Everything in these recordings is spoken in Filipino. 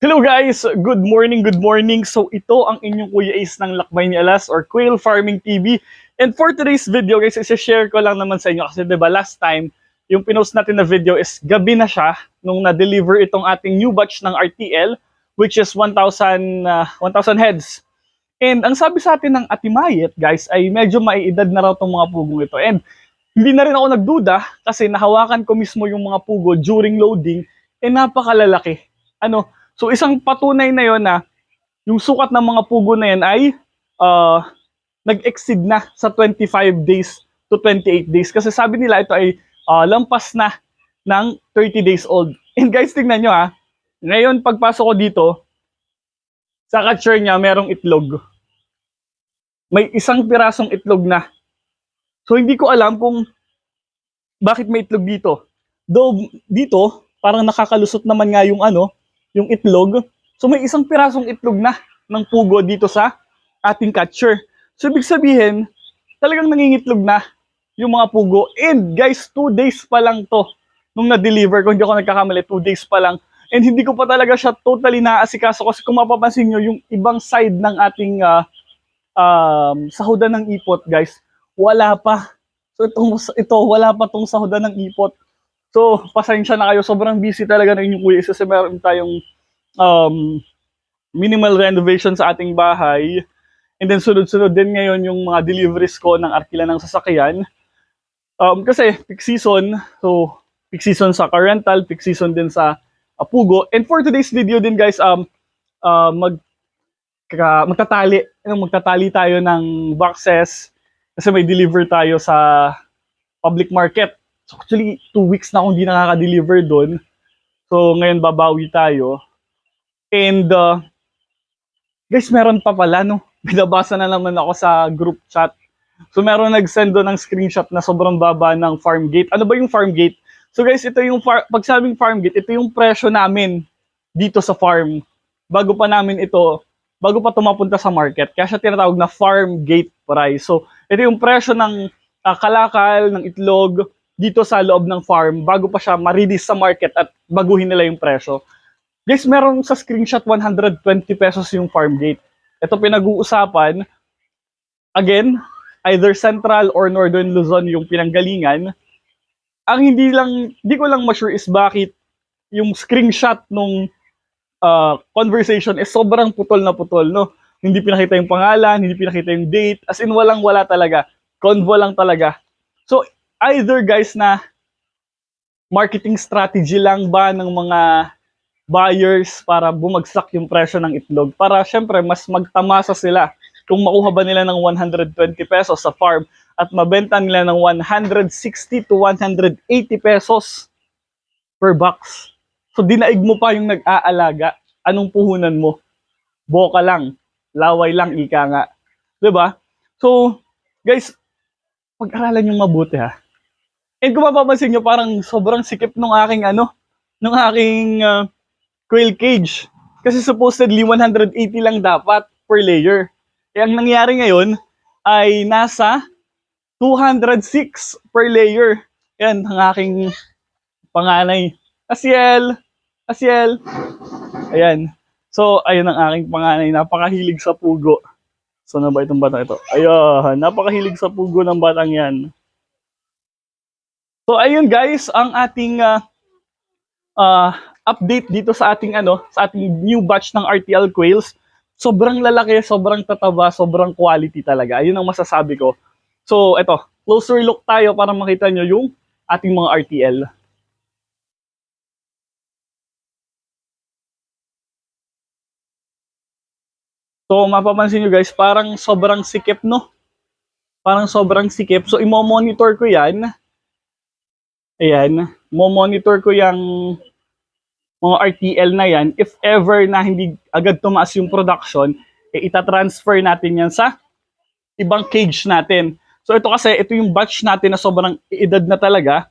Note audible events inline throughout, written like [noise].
Hello guys! Good morning, good morning. So ito ang inyong Kuya Ace ng Lakbay ni Alas or Quail Farming TV. And for today's video guys, isi-share ko lang naman sa inyo kasi 'di ba last time yung pinost natin na video is gabi na siya nung na-deliver itong ating new batch ng RTL which is 1,000 uh, 1,000 heads. And ang sabi sa atin ng Atimayet guys ay medyo maiedad na raw tong mga pugong ito. And hindi na rin ako nagduda kasi nahawakan ko mismo yung mga pugo during loading eh napakalalaki. Ano, So isang patunay na yon na yung sukat ng mga pugo na yan ay uh, nag-exceed na sa 25 days to 28 days. Kasi sabi nila ito ay uh, lampas na ng 30 days old. [laughs] And guys, tingnan nyo ha. Ngayon, pagpasok ko dito, sa catcher niya, merong itlog. May isang pirasong itlog na. So, hindi ko alam kung bakit may itlog dito. Though, dito, parang nakakalusot naman nga yung ano, yung itlog. So may isang pirasong itlog na ng pugo dito sa ating catcher. So ibig sabihin, talagang nangingitlog na yung mga pugo. And guys, 2 days pa lang to nung na-deliver ko. Hindi ako nagkakamali, 2 days pa lang. And hindi ko pa talaga siya totally naasikaso kasi kung mapapansin nyo, yung ibang side ng ating uh, um, sahudan ng ipot, guys, wala pa. So ito, ito wala pa tong sahudan ng ipot. So, pasensya na kayo. Sobrang busy talaga ng inyong kuya kasi meron tayong um, minimal renovation sa ating bahay. And then sunod-sunod din ngayon yung mga deliveries ko ng arkila ng sasakyan. Um, kasi peak season, so peak season sa car rental, peak season din sa Apugo. And for today's video din guys, um, uh, mag, ka, magtatali, ano, magtatali tayo ng boxes kasi may deliver tayo sa public market. So actually, two weeks na akong hindi nakaka-deliver doon. So ngayon babawi tayo. And uh, guys, meron pa pala no. [laughs] Binabasa na naman ako sa group chat. So meron nag-send doon ng screenshot na sobrang baba ng farm gate. Ano ba yung farm gate? So guys, ito yung far- pag farm gate, ito yung presyo namin dito sa farm. Bago pa namin ito, bago pa tumapunta sa market. Kaya siya tinatawag na farm gate price. So ito yung presyo ng uh, kalakal, ng itlog, dito sa loob ng farm bago pa siya ma-release sa market at baguhin nila yung presyo. Guys, meron sa screenshot 120 pesos yung farm gate. Ito pinag-uusapan. Again, either Central or Northern Luzon yung pinanggalingan. Ang hindi lang, hindi ko lang ma-sure is bakit yung screenshot nung uh, conversation is sobrang putol na putol, no? Hindi pinakita yung pangalan, hindi pinakita yung date, as in walang wala talaga. Convo lang talaga. So, either guys na marketing strategy lang ba ng mga buyers para bumagsak yung presyo ng itlog para syempre mas magtamasa sila kung makuha ba nila ng 120 pesos sa farm at mabenta nila ng 160 to 180 pesos per box. So dinaig mo pa yung nag-aalaga, anong puhunan mo? Boka lang, laway lang ika nga. ba? So guys, pag-aralan yung mabuti ha. And kung mapapansin nyo, parang sobrang sikip nung aking ano, nung aking uh, quail cage. Kasi supposedly 180 lang dapat per layer. Eh ang nangyari ngayon ay nasa 206 per layer. Yan, ang aking panganay. Asiel! Asiel! Ayan. So, ayun ang aking panganay. Napakahilig sa pugo. So, na ba itong batang ito? Ayun, napakahilig sa pugo ng batang yan. So ayun guys, ang ating uh, uh, update dito sa ating ano, sa ating new batch ng RTL Quails. Sobrang lalaki, sobrang tataba, sobrang quality talaga. Ayun ang masasabi ko. So eto, closer look tayo para makita nyo yung ating mga RTL. So mapapansin nyo guys, parang sobrang sikip no? Parang sobrang sikip. So imo-monitor ko yan Ayan, mo-monitor ko yung mga RTL na yan. If ever na hindi agad tumaas yung production, eh, itatransfer natin yan sa ibang cage natin. So ito kasi, ito yung batch natin na sobrang edad na talaga.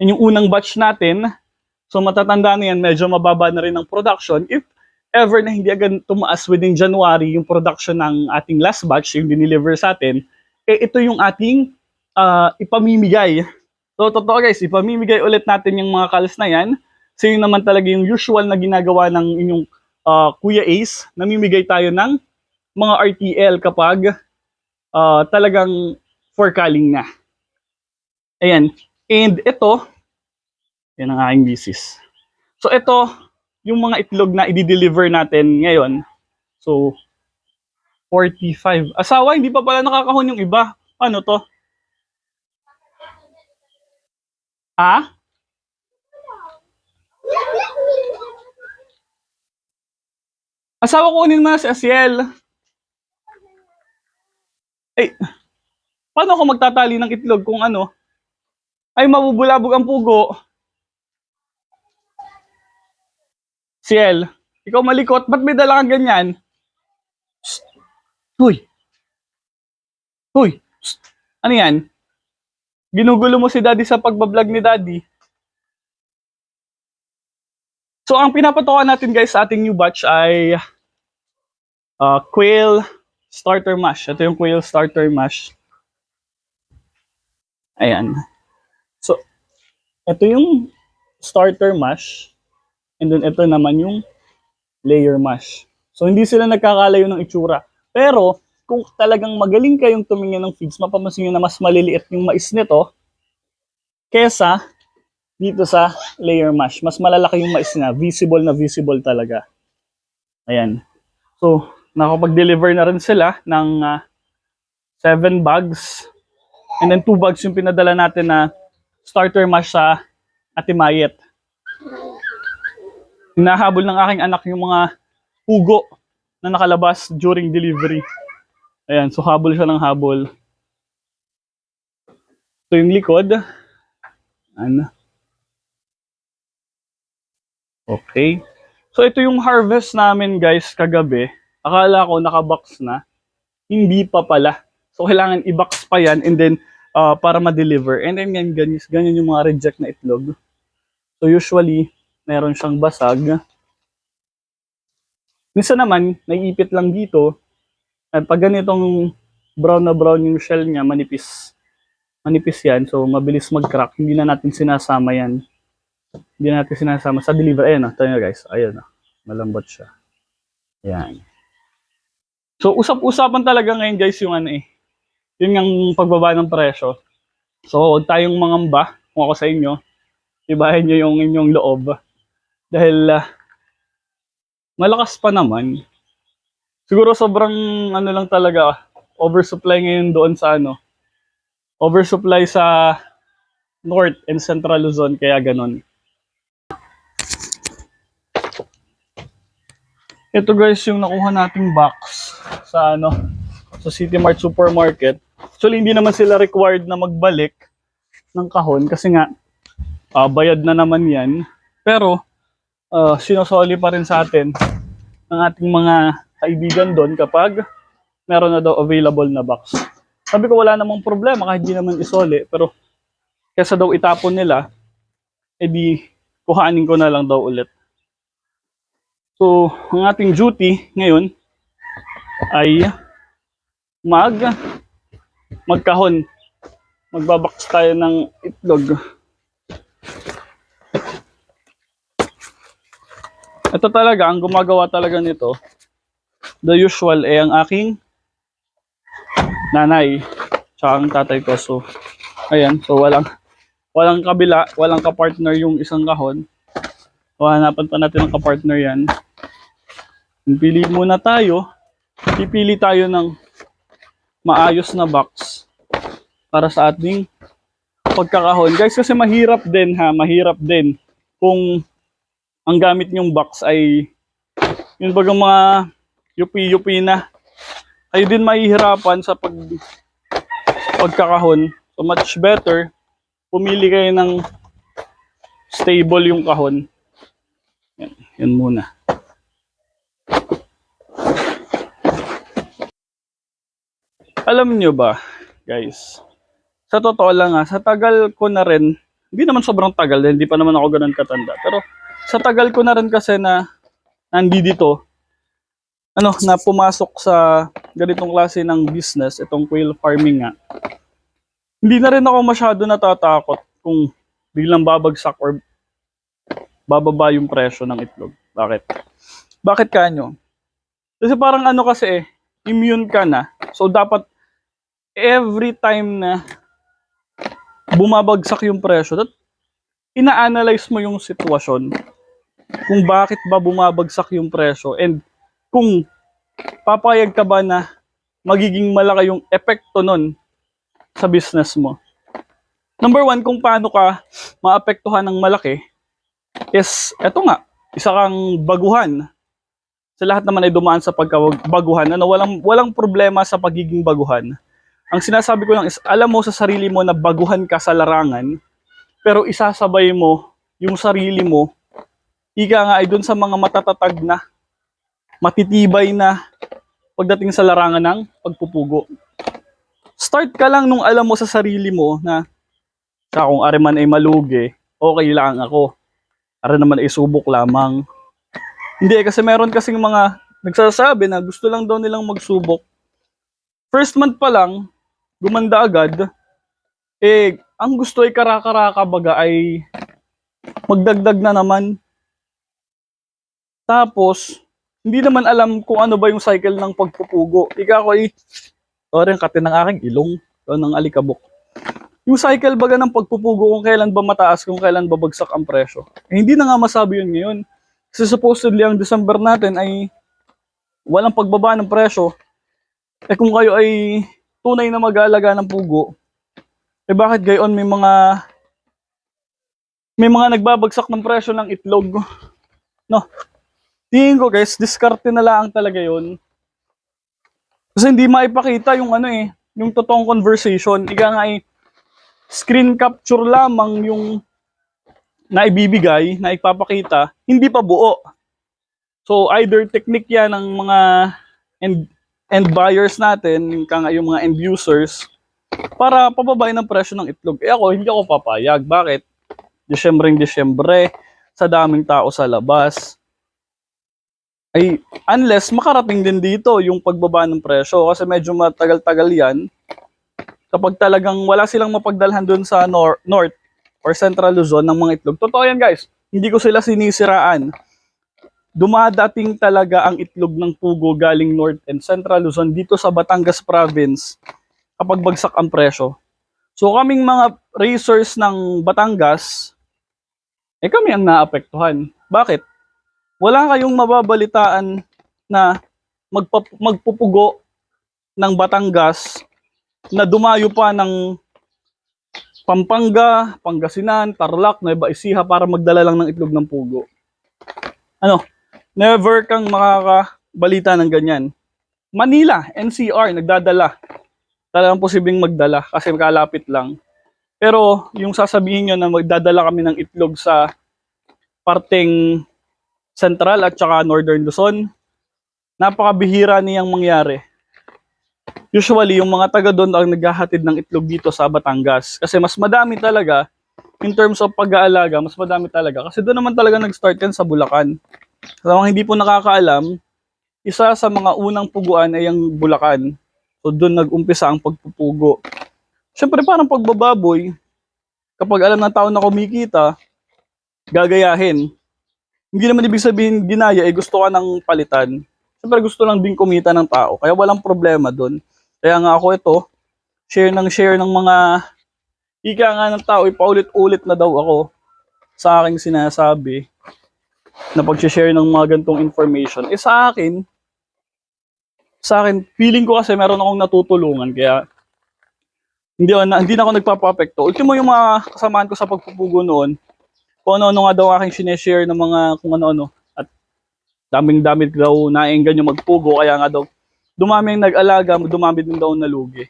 Yan yung unang batch natin. So matatanda na yan, medyo mababa na rin ang production. If ever na hindi agad tumaas within January yung production ng ating last batch, yung dineliver sa atin, eh ito yung ating uh, ipamimigay So, totoo guys, ipamimigay ulit natin yung mga calls na yan yun naman talaga yung usual na ginagawa ng inyong ah, Kuya Ace. Namimigay tayo ng mga RTL kapag ah, talagang for calling na. Ayan. And ito, yan ang aking bisis. So ito, yung mga itlog na i-deliver natin ngayon. So, 45. Asawa, hindi pa pala nakakahon yung iba. Ano to? Ha? Asawa ko kunin mo na si Asiel. Eh, paano ako magtatali ng itlog kung ano? Ay, mabubulabog ang pugo. Ciel, ikaw malikot, ba't may dala kang ganyan? Shh. Hoy. Hoy. Shh. Ano yan? Ginugulo mo si daddy sa pagbablog ni daddy. So, ang pinapatukan natin guys sa ating new batch ay uh, quail starter mash. Ito yung quail starter mash. Ayan. So, ito yung starter mash. And then ito naman yung layer mash. So hindi sila nagkakalayo ng itsura. Pero kung talagang magaling kayong tumingin ng feeds, mapapansin nyo na mas maliliit yung mais nito kesa dito sa layer mash. Mas malalaki yung mais na. Visible na visible talaga. Ayan. So, nakapag-deliver na rin sila ng 7 bags. And then 2 bags yung pinadala natin na starter mash sa Atimayet hinahabol ng aking anak yung mga pugo na nakalabas during delivery. Ayan, so habol siya ng habol. Ito yung likod. Ano? Okay. So ito yung harvest namin guys kagabi. Akala ko nakabox na. Hindi pa pala. So kailangan i-box pa yan and then uh, para ma-deliver. And then ganyan, ganyan, ganyan yung mga reject na itlog. So usually, meron siyang basag. Minsan naman, naiipit lang dito. At pag ganitong brown na brown yung shell niya, manipis. Manipis yan, so mabilis mag-crack. Hindi na natin sinasama yan. Hindi na natin sinasama sa deliver. Ayan na, tayo guys. Ayan na, malambot siya. Ayan. So, usap-usapan talaga ngayon guys yung ano eh. Yun yung pagbaba ng presyo. So, huwag tayong mangamba kung ako sa inyo. Ibahin nyo yung inyong loob. Dahil ah, malakas pa naman. Siguro sobrang ano lang talaga, oversupply ngayon doon sa ano. Oversupply sa North and Central Luzon, kaya ganon. Ito guys yung nakuha nating box sa ano sa City Mart Supermarket. Actually hindi naman sila required na magbalik ng kahon kasi nga ah, bayad na naman 'yan. Pero uh, sinosoli pa rin sa atin ng ating mga kaibigan doon kapag meron na daw available na box. Sabi ko wala namang problema kahit di naman isoli pero kesa daw itapon nila edi kuhanin ko na lang daw ulit. So, ang ating duty ngayon ay mag magkahon. Magbabox tayo ng itlog. Ito talaga, ang gumagawa talaga nito, the usual eh ang aking nanay, tsaka ang tatay ko. So, ayan, so walang, walang kabila, walang kapartner yung isang kahon. So, hanapan pa natin ng kapartner yan. Pili muna tayo, pipili tayo ng maayos na box para sa ating pagkakahon. Guys, kasi mahirap din ha, mahirap din kung ang gamit nyong box ay yun bagang mga yupi-yupi na. Kayo din mahihirapan sa pag pagkakahon. So much better, pumili kayo ng stable yung kahon. Yan, yan muna. Alam nyo ba, guys, sa totoo lang ha, sa tagal ko na rin, hindi naman sobrang tagal, hindi pa naman ako ganun katanda, pero sa tagal ko na rin kasi na nandi dito, ano, na pumasok sa ganitong klase ng business, itong quail farming nga, hindi na rin ako masyado natatakot kung biglang babagsak or bababa yung presyo ng itlog. Bakit? Bakit kanyo? Kasi parang ano kasi eh, immune ka na. So dapat every time na bumabagsak yung presyo, that ina-analyze mo yung sitwasyon kung bakit ba bumabagsak yung presyo and kung papayag ka ba na magiging malaki yung epekto nun sa business mo. Number one, kung paano ka maapektuhan ng malaki is, eto nga, isa kang baguhan. Sa lahat naman ay dumaan sa pagkabaguhan. Ano, walang, walang problema sa pagiging baguhan. Ang sinasabi ko lang is, alam mo sa sarili mo na baguhan ka sa larangan, pero isasabay mo yung sarili mo, ika nga ay dun sa mga matatatag na, matitibay na pagdating sa larangan ng pagpupugo. Start ka lang nung alam mo sa sarili mo na sa kung are man ay malugi, okay lang ako. Are naman ay subok lamang. Hindi, kasi meron kasing mga nagsasabi na gusto lang daw nilang magsubok. First month pa lang, gumanda agad. Eh, ang gusto ay karakaraka baga ay magdagdag na naman. Tapos, hindi naman alam kung ano ba yung cycle ng pagpupugo. Ika ko ay, sorry, ang katin ng aking ilong, o ng alikabok. Yung cycle baga ng pagpupugo kung kailan ba mataas, kung kailan ba bagsak ang presyo. Eh, hindi na nga masabi yun ngayon. Kasi supposedly ang December natin ay walang pagbaba ng presyo. Eh kung kayo ay tunay na mag-aalaga ng pugo, eh bakit gayon may mga may mga nagbabagsak ng presyo ng itlog? No. Tingin ko guys, diskarte na lang talaga yon. Kasi hindi maipakita yung ano eh, yung totoong conversation. Ika nga ay screen capture lamang yung na ibibigay, na ipapakita, hindi pa buo. So either technique yan ng mga end, end buyers natin, yung, yung mga end users, para pababayin ang presyo ng itlog. Eh ako, hindi ako papayag. Bakit? Disyembre Disyembre, sa daming tao sa labas. Ay, unless makarating din dito yung pagbaba ng presyo kasi medyo matagal-tagal yan. Kapag talagang wala silang mapagdalhan doon sa nor- north or central Luzon ng mga itlog. Totoo yan guys, hindi ko sila sinisiraan. Dumadating talaga ang itlog ng pugo galing north and central Luzon dito sa Batangas province kapag bagsak ang presyo. So kaming mga racers ng Batangas, eh kami ang naapektuhan. Bakit? Wala kayong mababalitaan na magpa- magpupugo ng Batangas na dumayo pa ng Pampanga, Pangasinan, Tarlac, Nueva Ecija para magdala lang ng itlog ng pugo. Ano? Never kang makakabalita ng ganyan. Manila, NCR, nagdadala. Talagang posibleng magdala kasi kalapit lang. Pero yung sasabihin nyo na magdadala kami ng itlog sa parteng Central at saka Northern Luzon, napakabihira niyang mangyari. Usually, yung mga taga doon ang naghahatid ng itlog dito sa Batangas. Kasi mas madami talaga, in terms of pag-aalaga, mas madami talaga. Kasi doon naman talaga nag-start yan sa Bulacan. Sa mga hindi po nakakaalam, isa sa mga unang puguan ay ang Bulacan. So doon nag-umpisa ang pagpupugo. Siyempre parang pagbababoy, kapag alam ng tao na kumikita, gagayahin. Hindi naman ibig sabihin ginaya, eh gusto ka ng palitan. Siyempre gusto lang din kumita ng tao, kaya walang problema doon. Kaya nga ako ito, share ng share ng mga ika nga ng tao, ipaulit-ulit na daw ako sa aking sinasabi na pag-share ng mga gantong information. Eh sa akin, sa akin, feeling ko kasi meron akong natutulungan kaya hindi, na, hindi na ako nagpapapekto. Ultimo yung mga kasamaan ko sa pagpupugo noon, kung ano-ano nga daw aking sineshare ng mga kung ano-ano. At daming-dami daw naenggan yung magpugo, kaya nga daw dumami ang nag-alaga, dumami din daw nalugi.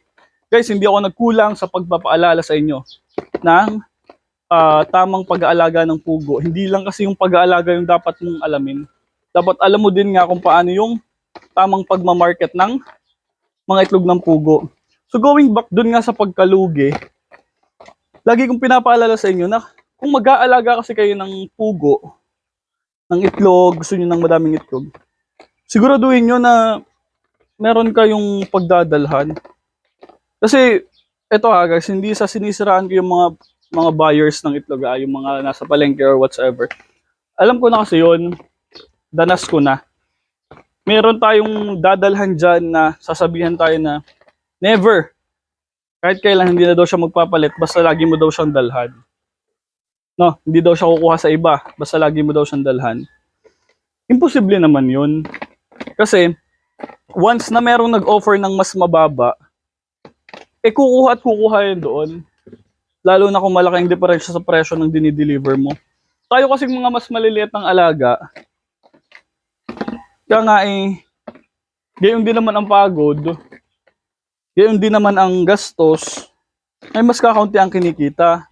Guys, hindi ako nagkulang sa pagpapaalala sa inyo ng ah, tamang pag-aalaga ng pugo. Hindi lang kasi yung pag-aalaga yung dapat mong alamin. Dapat alam mo din nga kung paano yung tamang pagmamarket ng mga itlog ng pugo. So going back dun nga sa pagkalugi, lagi kong pinapaalala sa inyo na kung mag-aalaga kasi kayo ng pugo, ng itlog, gusto niyo ng madaming itlog, siguraduhin nyo na meron kayong pagdadalhan. Kasi, eto ha guys, hindi sa sinisiraan ko yung mga mga buyers ng itlog, ah, yung mga nasa palengke or whatsoever. alam ko na kasi yun, danas ko na. Meron tayong dadalhan dyan na sasabihan tayo na never. Kahit kailan hindi na daw siya magpapalit, basta lagi mo daw siyang dalhan. No, hindi daw siya kukuha sa iba, basta lagi mo daw siyang dalhan. Imposible naman yun. Kasi, once na merong nag-offer ng mas mababa, eh kukuha at kukuha yun doon. Lalo na kung malaki ang diferensya sa presyo ng dinideliver mo. Tayo kasi mga mas maliliit ng alaga, kaya nga eh, gayon din naman ang pagod, gayon din naman ang gastos, ay mas kakaunti ang kinikita.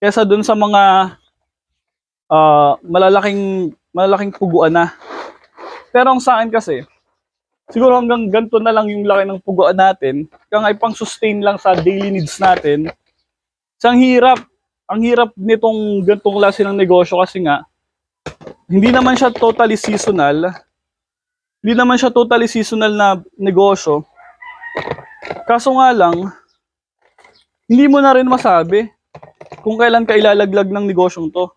Kesa dun sa mga ah, malalaking malalaking puguan na. Pero ang sa akin kasi, siguro hanggang ganito na lang yung laki ng puguan natin, kaya nga pang sustain lang sa daily needs natin. Sa ang hirap, ang hirap nitong ganitong klase ng negosyo kasi nga, hindi naman siya totally seasonal. Hindi naman siya totally seasonal na negosyo. Kaso nga lang, hindi mo na rin masabi kung kailan ka ilalaglag ng negosyong to.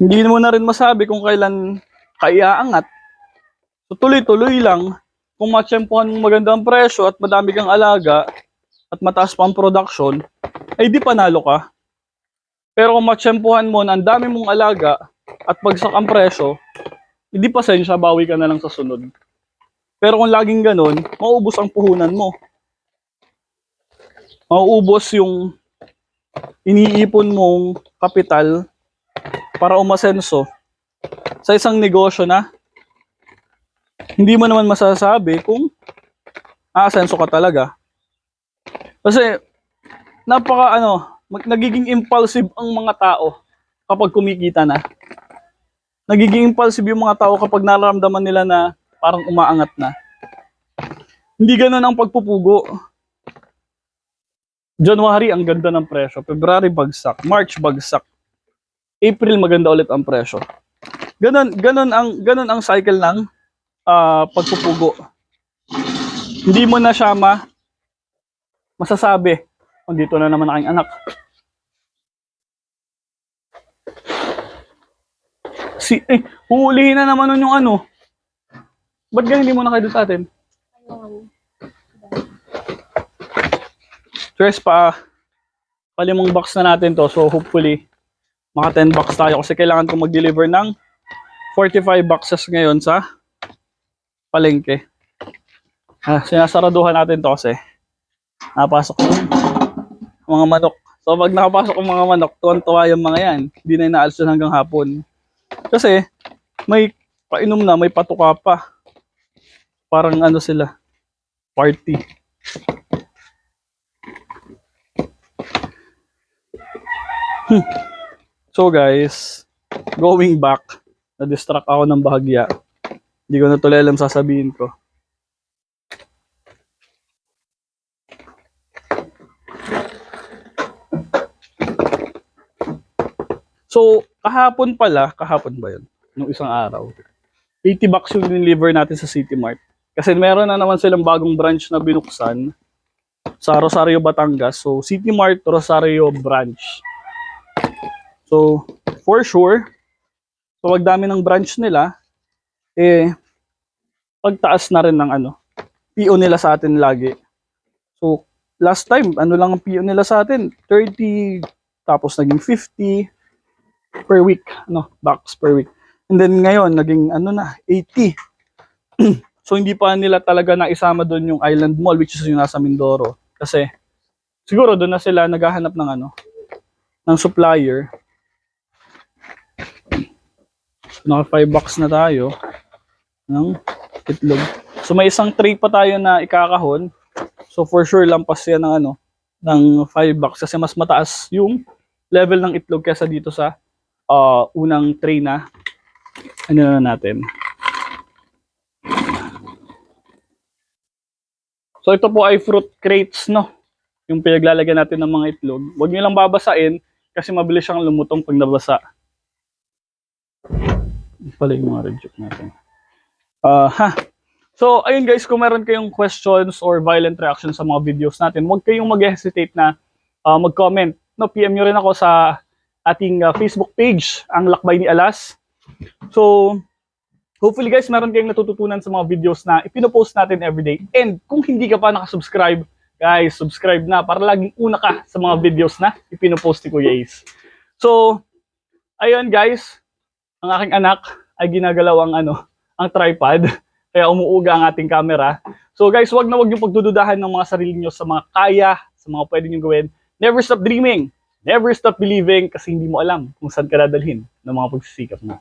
Hindi mo na rin masabi kung kailan ka iaangat. So tuloy-tuloy lang. Kung matsyempohan mong maganda ang presyo at madami kang alaga at mataas pa ang production, ay di panalo ka. Pero kung matsyempohan mo na ang dami mong alaga at bagsak ang presyo, hindi pasensya, bawi ka na lang sa sunod. Pero kung laging ganun, mauubos ang puhunan mo. Mauubos yung iniipon mong kapital para umasenso sa isang negosyo na hindi mo naman masasabi kung aasenso ka talaga. Kasi napaka ano, mag- nagiging impulsive ang mga tao kapag kumikita na. Nagiging impulsive yung mga tao kapag nararamdaman nila na parang umaangat na. Hindi ganun ang pagpupugo. January, ang ganda ng presyo. February, bagsak. March, bagsak. April, maganda ulit ang presyo. Ganun, ganun ang, ganun ang cycle ng ah, pagpupugo. Hindi mo na siya ma, masasabi. O, dito na naman aking anak. Si, eh, huhulihin na naman nun yung ano. Ba't ganun hindi mo na kayo sa atin? Stress pa, palimang box na natin to. So hopefully, maka 10 box tayo kasi kailangan ko mag-deliver ng 45 boxes ngayon sa palengke. Ah, sinasaraduhan natin to kasi napasok mga manok. So pag nakapasok yung mga manok, tuwan-tuwa yung mga yan. Hindi na inaalis hanggang hapon. Kasi may painom na, may patuka pa. Parang ano sila, party. So guys, going back, na-distract ako ng bahagya. Hindi ko na tuloy alam sasabihin ko. So, kahapon pala, kahapon ba yun? Nung isang araw. 80 bucks yung deliver natin sa City Mart. Kasi meron na naman silang bagong branch na binuksan sa Rosario, Batangas. So, City Mart Rosario branch. So, for sure, so pag dami ng branch nila, eh, pagtaas na rin ng ano, PO nila sa atin lagi. So, last time, ano lang ang PO nila sa atin? 30, tapos naging 50 per week, ano, box per week. And then ngayon, naging ano na, 80. [clears throat] so, hindi pa nila talaga na isama doon yung Island Mall, which is yung nasa Mindoro. Kasi, siguro doon na sila naghahanap ng ano, ng supplier. So, naka 5 box na tayo ng itlog. So may isang tray pa tayo na ikakahon. So for sure lampas yan ng ano ng 5 box kasi mas mataas yung level ng itlog kaysa dito sa ah, unang tray na ano na natin. So ito po ay fruit crates no. Yung pinaglalagyan natin ng mga itlog. Huwag niyo lang babasain kasi mabilis siyang lumutong pag nabasa. Pala yung mga reject natin. Ah, ha. So, ayun guys, kung meron kayong questions or violent reactions sa mga videos natin, huwag kayong mag-hesitate na ah, mag-comment. No, PM nyo rin ako sa ating uh, Facebook page, ang Lakbay ni Alas. So, hopefully guys, meron kayong natututunan sa mga videos na ipinopost natin everyday. And kung hindi ka pa nakasubscribe, guys, subscribe na para laging una ka sa mga videos na ipinopost ni Kuya Ace. So, ayun guys, ang aking anak ay ginagalaw ang ano, ang tripod. [laughs] Kaya umuuga ang ating camera. So guys, wag na wag niyo pagdududahan ng mga sarili niyo sa mga kaya, sa mga pwede niyo gawin. Never stop dreaming. Never stop believing kasi hindi mo alam kung saan ka dadalhin ng mga pagsisikap mo.